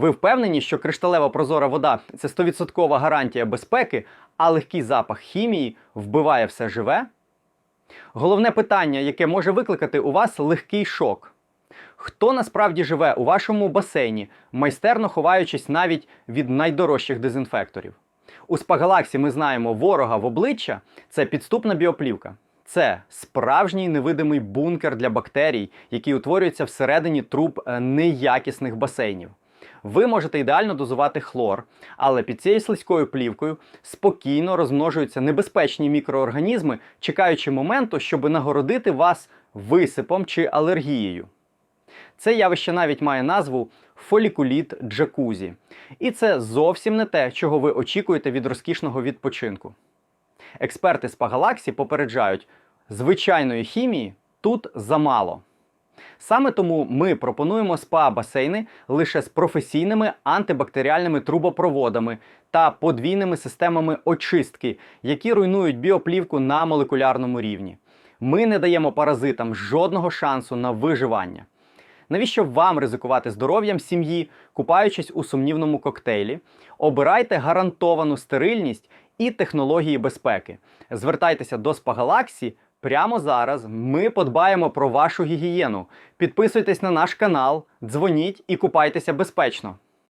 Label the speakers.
Speaker 1: Ви впевнені, що кришталева прозора вода це 100% гарантія безпеки, а легкий запах хімії вбиває все живе? Головне питання, яке може викликати у вас легкий шок. Хто насправді живе у вашому басейні, майстерно ховаючись навіть від найдорожчих дезінфекторів? У Спагалаксі ми знаємо ворога в обличчя це підступна біоплівка. Це справжній невидимий бункер для бактерій, який утворюється всередині труб е, неякісних басейнів. Ви можете ідеально дозувати хлор, але під цією слизькою плівкою спокійно розмножуються небезпечні мікроорганізми, чекаючи моменту, щоб нагородити вас висипом чи алергією. Це явище навіть має назву фолікуліт джакузі. І це зовсім не те, чого ви очікуєте від розкішного відпочинку. Експерти з Пагалаксі попереджають, звичайної хімії тут замало. Саме тому ми пропонуємо спа-басейни лише з професійними антибактеріальними трубопроводами та подвійними системами очистки, які руйнують біоплівку на молекулярному рівні. Ми не даємо паразитам жодного шансу на виживання. Навіщо вам ризикувати здоров'ям сім'ї, купаючись у сумнівному коктейлі? Обирайте гарантовану стерильність і технології безпеки. Звертайтеся до Спагалаксі прямо зараз. Ми подбаємо про вашу гігієну. Підписуйтесь на наш канал, дзвоніть і купайтеся безпечно.